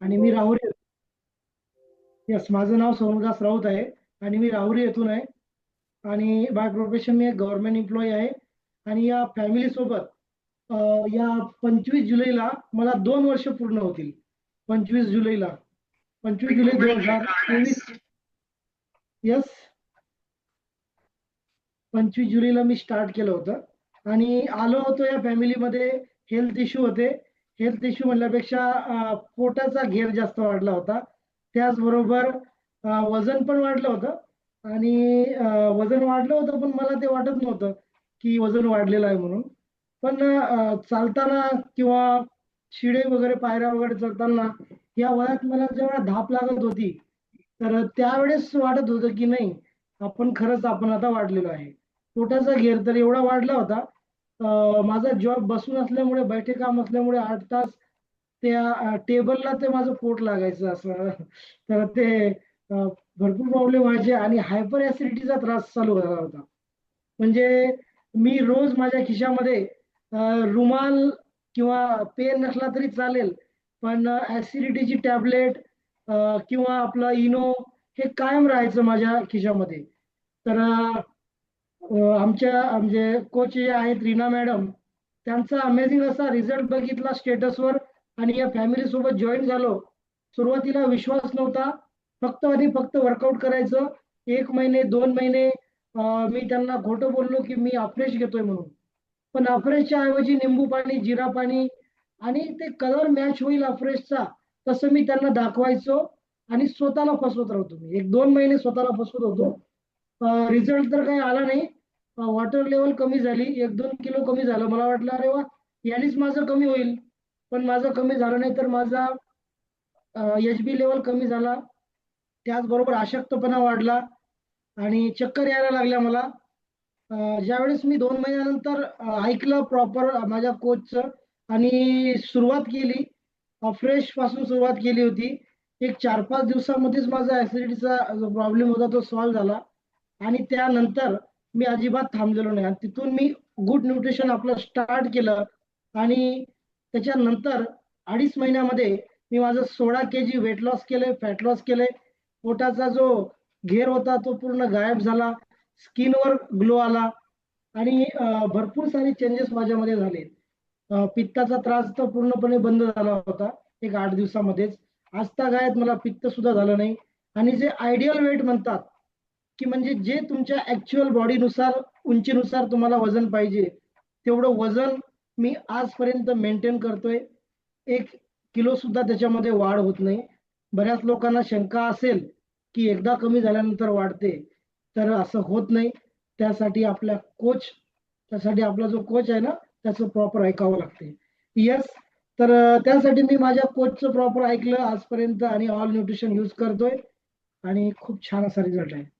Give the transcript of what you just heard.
आणि मी राहुरी यस माझं नाव सोमदास राऊत आहे आणि मी राहुरी येथून आहे आणि बाय प्रोफेशन मी एक गव्हर्नमेंट एम्प्लॉई आहे. आणि या फॅमिली सोबत या पंचवीस जुलैला मला दोन वर्ष पूर्ण होतील. पंचवीस जुलैला. पंचवीस जुलै दोन हजार तेवीस. यस पंचवीस जुलैला मी स्टार्ट केलं होतं. आणि आलो होतो या फॅमिलीमध्ये हेल्थ इश्यू होते. हेल्थ इश्यू म्हणल्यापेक्षा पोटाचा घेर जास्त वाढला होता. त्याचबरोबर वजन पण वाढलं होतं. आणि वजन वाढलं होतं पण मला ते वाटत नव्हतं की वजन वाढलेलं आहे म्हणून. पण चालताना किंवा शिडे वगैरे पायऱ्या वगैरे चढताना या वयात मला जेव्हा धाप लागत होती तर त्यावेळेस वाटत होतं की नाही आपण खरंच आपण आता वाढलेलो आहे. पोटाचा घेर तर एवढा वाढला होता माझा जॉब बसून असल्यामुळे बैठे काम असल्यामुळे आठ तास त्या टेबलला ते माझं पोट लागायचं असं. तर ते भरपूर प्रॉब्लेम व्हायचे आणि हायपर ऍसिडिटीचा त्रास चालू झाला होता. म्हणजे मी रोज माझ्या खिशामध्ये रुमाल किंवा पेन नसला तरी चालेल पण ऍसिडिटीची टॅबलेट किंवा आपलं इनो हे कायम राहायचं माझ्या खिशामध्ये. तर आमच्या म्हणजे कोच जे आहेत रीना मॅडम त्यांचा अमेझिंग असा रिझल्ट बघितला स्टेटसवर आणि या फॅमिली सोबत जॉईन झालो. सुरुवातीला विश्वास नव्हता. फक्त आणि फक्त वर्कआउट करायचं. एक महिने दोन महिने मी त्यांना खोटं बोललो की मी अफ्रेश घेतोय म्हणून. पण अफ्रेशच्या ऐवजी निंबू पाणी जिरा पाणी आणि ते कलर मॅच होईल अफ्रेशचा तसं मी त्यांना दाखवायचो आणि स्वतःला फसवत राहतो मी. एक दोन महिने स्वतःला फसवत होतो. रिझल्ट तर काही आला नाही. वॉटर लेवल कमी झाली. एक दोन किलो कमी झालं. मला वाटलं अरे वा यानेच माझं कमी होईल. पण माझं कमी झालं नाही तर माझा एच बी लेवल कमी झाला. त्याचबरोबर अशक्तपणा वाढला. आणि चक्कर यायला लागल्या मला. ज्यावेळेस मी दोन महिन्यानंतर ऐकलं प्रॉपर माझ्या कोचचं आणि सुरुवात केली. फ्रेशपासून सुरुवात केली होती. एक चार पाच दिवसामध्येच माझा ऍसिडिटीचा जो प्रॉब्लेम होता तो सॉल्व्ह झाला. आणि त्यानंतर मी अजिबात थांबलेलो नाही. आणि तिथून मी गुड न्यूट्रिशन आपलं स्टार्ट केलं. आणि त्याच्यानंतर अडीच महिन्यामध्ये मी माझं सोळा के जी वेट लॉस केले फॅट लॉस केले. पोटाचा जो घेर होता तो पूर्ण गायब झाला. स्किनवर ग्लो आला. आणि भरपूर सारे चेंजेस माझ्यामध्ये झाले. पित्ताचा त्रास तर पूर्णपणे बंद झाला होता एक आठ दिवसामध्येच. आजता गायत मला पित्त सुद्धा झालं नाही. आणि जे आयडियल वेट म्हणतात की म्हणजे जे तुमच्या ऍक्च्युअल बॉडीनुसार उंचीनुसार तुम्हाला वजन पाहिजे तेवढं वजन मी आजपर्यंत मेंटेन करतोय. एक किलो सुद्धा त्याच्यामध्ये वाढ होत नाही. बऱ्याच लोकांना शंका असेल की एकदा कमी झाल्यानंतर वाढते. तर असं होत नाही. त्यासाठी आपल्या कोच त्यासाठी आपला जो कोच आहे ना त्याचं प्रॉपर ऐकावं लागते. येस तर त्यासाठी मी माझ्या कोचचं प्रॉपर ऐकलं आजपर्यंत आणि ऑल न्यूट्रिशन यूज करतोय. आणि खूप छान असा रिझल्ट आहे.